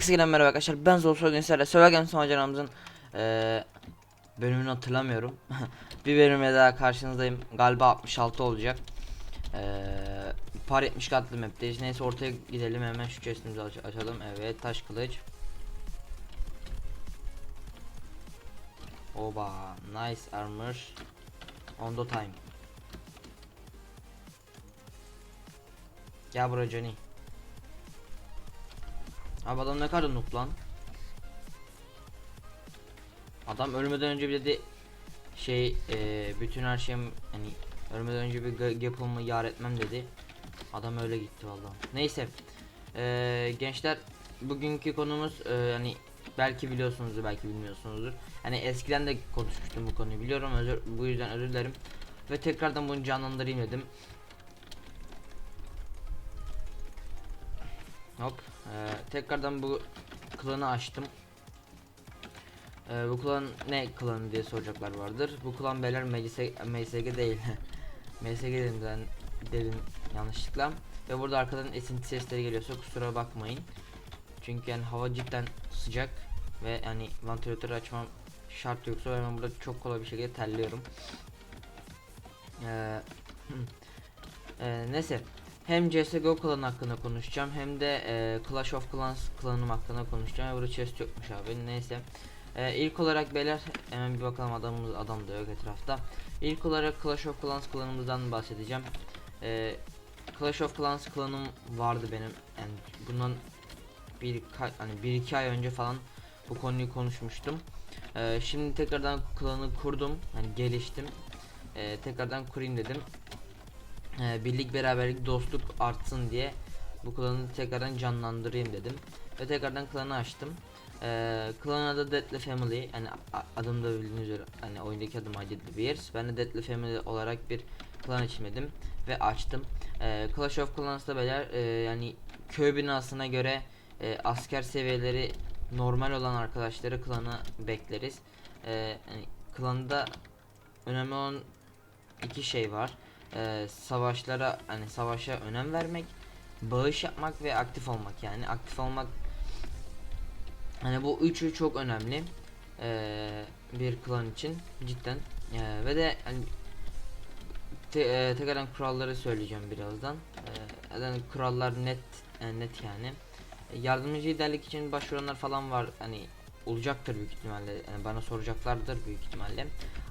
Herkese gelen merhaba arkadaşlar. Ben Zor Soygun Serra. Sövergen Sonucanımızın eee bölümünü hatırlamıyorum. bir bölümle daha karşınızdayım. Galiba 66 olacak. Eee par 70 katlı map'teyiz. Neyse ortaya gidelim hemen şu chestimizi aç- açalım. Evet taş kılıç. Oba nice armor. On the time. Gel buraya Johnny. Abi adam ne kadar noob lan. Adam ölmeden önce bir dedi şey eee, bütün her şeyim hani ölmeden önce bir yapımı yar etmem dedi. Adam öyle gitti vallahi. Neyse. Eee, gençler bugünkü konumuz eee, hani belki biliyorsunuzdur belki bilmiyorsunuzdur. Hani eskiden de konuşmuştum bu konuyu biliyorum özür, bu yüzden özür dilerim. Ve tekrardan bunu canlandırayım dedim. Hop. Ee, tekrardan bu klanı açtım. Ee, bu klan ne klanı diye soracaklar vardır. Bu klan beyler MSG, değil. MSG dedim ben dedim yanlışlıkla. Ve burada arkadan esinti sesleri geliyorsa kusura bakmayın. Çünkü yani hava cidden sıcak ve yani vantilatörü açmam şart yoksa ben burada çok kolay bir şekilde terliyorum. Ee, ee, neyse hem CSGO klanı hakkında konuşacağım hem de e, Clash of Clans klanım hakkında konuşacağım. Burada chest yokmuş abi. Neyse. E, ilk olarak beyler hemen bir bakalım adamımız adam da yok etrafta. İlk olarak Clash of Clans klanımızdan bahsedeceğim. E, Clash of Clans klanım vardı benim. Yani bundan bir hani bir iki ay önce falan bu konuyu konuşmuştum. E, şimdi tekrardan klanı kurdum. Hani geliştim. E, tekrardan kurayım dedim e, birlik beraberlik dostluk artsın diye bu klanı tekrardan canlandırayım dedim ve tekrardan klanı açtım. E, klanın adı Deadly Family yani adım da bildiğiniz üzere hani oyundaki adım The Bears ben de Deadly Family olarak bir klan içmedim ve açtım. E, Clash of Clans'ta beyler e, yani köy binasına göre e, asker seviyeleri normal olan arkadaşları klanı bekleriz. E, yani klanda önemli olan iki şey var e, savaşlara hani savaşa önem vermek, bağış yapmak ve aktif olmak. Yani aktif olmak hani bu üçü çok önemli e, bir klan için cidden. E, ve de hani te, e, tekrardan kuralları söyleyeceğim birazdan. E, zaten kurallar net e, net yani. Yardımcı liderlik için başvuranlar falan var hani olacaktır büyük ihtimalle. Yani bana soracaklardır büyük ihtimalle.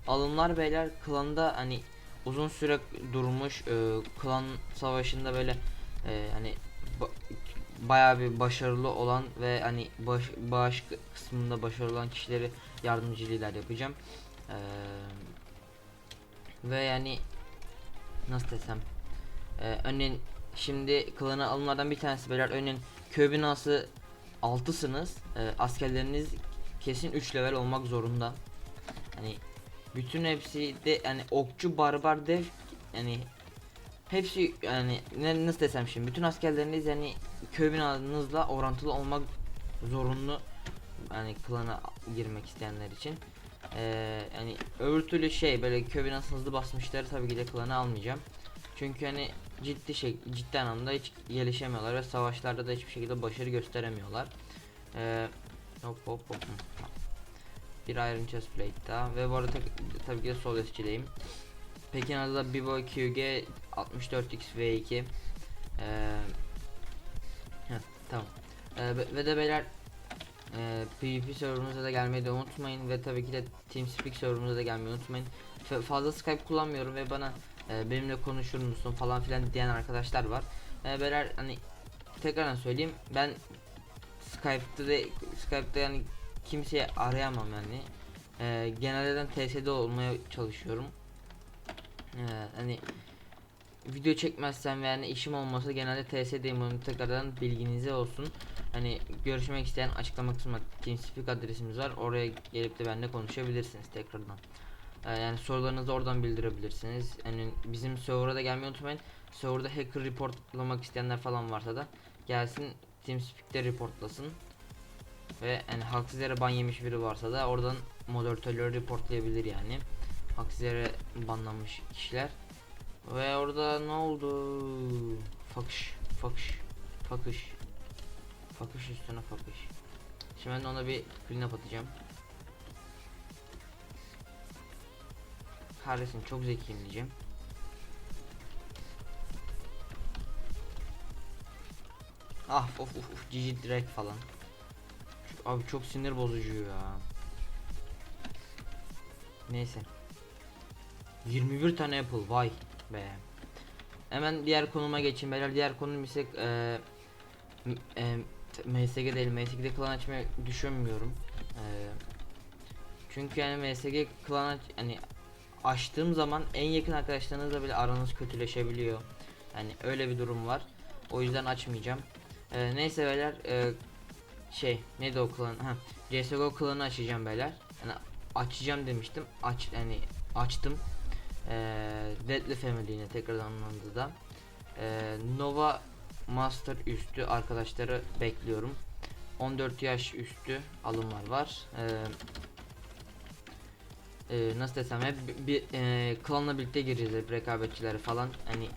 Alımlar beyler klanda hani uzun süre durmuş e, klan savaşında böyle e, hani ba- bayağı bir başarılı olan ve hani baş, bağış kısmında başarılı olan kişileri yardımcı lider yapacağım. E, ve yani nasıl desem e, örneğin şimdi klana alımlardan bir tanesi beyler örneğin köy binası altısınız e, askerleriniz kesin 3 level olmak zorunda. Hani bütün hepsi de yani okçu barbar dev yani hepsi yani ne, nasıl desem şimdi bütün askerleriniz yani köy binanızla orantılı olmak zorunlu yani klana girmek isteyenler için. Ee, yani öbür türlü şey böyle köy binası hızlı basmışları tabii ki de klana almayacağım. Çünkü hani ciddi şey ciddi anlamda hiç gelişemiyorlar ve savaşlarda da hiçbir şekilde başarı gösteremiyorlar. Ee, hop hop hop. Bir Iron Chest Plate daha ve bu arada tabii ki de sol esçideyim. Pekin adı da Bibo QG 64X V2 ee, heh, tamam Ee, ve- de beyler e, PvP serverımıza da gelmeyi de unutmayın ve tabii ki de TeamSpeak serverımıza da gelmeyi unutmayın. F- fazla Skype kullanmıyorum ve bana e, benimle konuşur musun falan filan diyen arkadaşlar var. E, beyler hani tekrardan söyleyeyim ben Skype'da da Skype'da yani kimseyi arayamam yani. Ee, genelde TS'de olmaya çalışıyorum. Ee, hani video çekmezsem ve yani işim olmasa genelde TS'deyim onu tekrardan bilginize olsun. Hani görüşmek isteyen açıklama kısmında TeamSpeak adresimiz var. Oraya gelip de benimle konuşabilirsiniz tekrardan. Ee, yani sorularınızı oradan bildirebilirsiniz. Yani bizim server'a da gelmeyi unutmayın. Server'da hacker reportlamak isteyenler falan varsa da gelsin TeamSpeak'te reportlasın ve yani haksız yere ban yemiş biri varsa da oradan moderatörleri reportlayabilir yani. Haksız yere banlanmış kişiler. Ve orada ne oldu? Fakış, fakış, fakış. Fakış üstüne fakış. Şimdi ben de ona bir clean up atacağım. Kahretsin çok zekiyim diyeceğim. Ah of of of GG direkt falan. Abi çok sinir bozucu ya. Neyse. 21 tane apple vay be. Hemen diğer konuma geçeyim beyler. Diğer konum ise eee, t- MSG değil. MSG'de klan açmayı düşünmüyorum. Eee, çünkü yani MSG klan aç hani açtığım zaman en yakın arkadaşlarınızla bile aranız kötüleşebiliyor. Yani öyle bir durum var. O yüzden açmayacağım. Eee, neyse beyler eee, şey neydi o klan? Ha, CSGO klanı açacağım beyler. Yani açacağım demiştim. Aç yani açtım. Eee Deadly Family yine tekrardan anlandı da. Eee, Nova Master üstü arkadaşları bekliyorum. 14 yaş üstü alımlar var. Eee eee, nasıl desem hep bir, eee, klanla birlikte gireceğiz hep rekabetçileri falan. Hani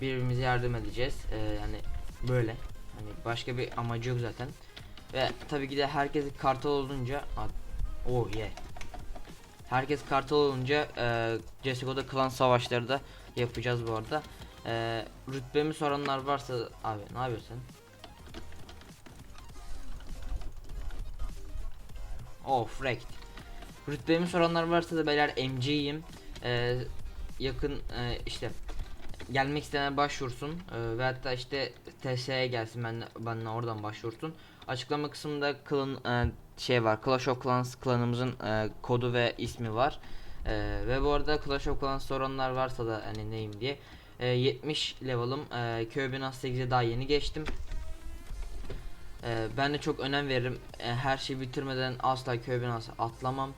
birbirimize yardım edeceğiz. Eee, yani böyle. Hani başka bir amacı yok zaten. Ve tabii ki de herkesin kartal olunca oh yeah. Herkes kartal olunca e, CSGO'da klan savaşları da yapacağız bu arada. E, rütbemi soranlar varsa abi ne yapıyorsun? Oh wrecked. Rütbemi soranlar varsa da beyler MC'yim. E, yakın e, işte gelmek isteyen başvursun e, ve hatta işte TS'ye gelsin ben benle oradan başvursun. Açıklama kısmında klan e, şey var. Clash of Clans klanımızın e, kodu ve ismi var. E, ve bu arada Clash of Clans soranlar varsa da hani neyim diye. E, 70 level'ım. E, köy binası 8'e daha yeni geçtim. E, ben de çok önem veririm. E, her şeyi bitirmeden asla köy binası atlamam.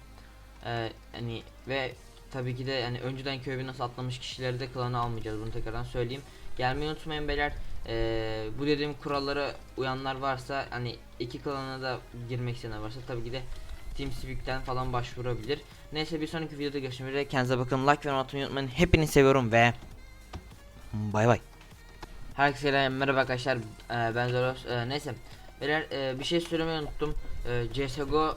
E, hani ve tabii ki de yani önceden köy binası atlamış kişileri de klana almayacağız. Bunu tekrardan söyleyeyim. Gelmeyi unutmayın beyler. Ee, bu dediğim kurallara uyanlar varsa hani iki klana da girmek isteyenler varsa tabii ki de TeamSpeak'ten falan başvurabilir. Neyse bir sonraki videoda görüşmek üzere. Kendinize bakın. Like ve atmayı unutmayın. Hepinizi seviyorum ve bay bay. Herkese merhaba arkadaşlar. Ee, ben Zoros. Ee, neyse. Beyler e, bir şey söylemeyi unuttum. Ee, CSGO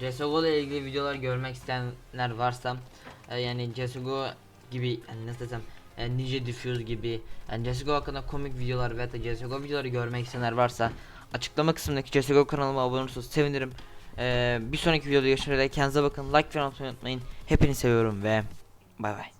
CSGO ile ilgili videolar görmek isteyenler varsa e, yani CSGO gibi yani nasıl desem e, Ninja Diffuse gibi yani CSGO hakkında komik videolar veya da CSGO videoları görmek isteyenler varsa açıklama kısmındaki CSGO kanalıma abone olursanız sevinirim. E, bir sonraki videoda görüşmek üzere kendinize bakın like ve unutmayın. Hepinizi seviyorum ve bay bay.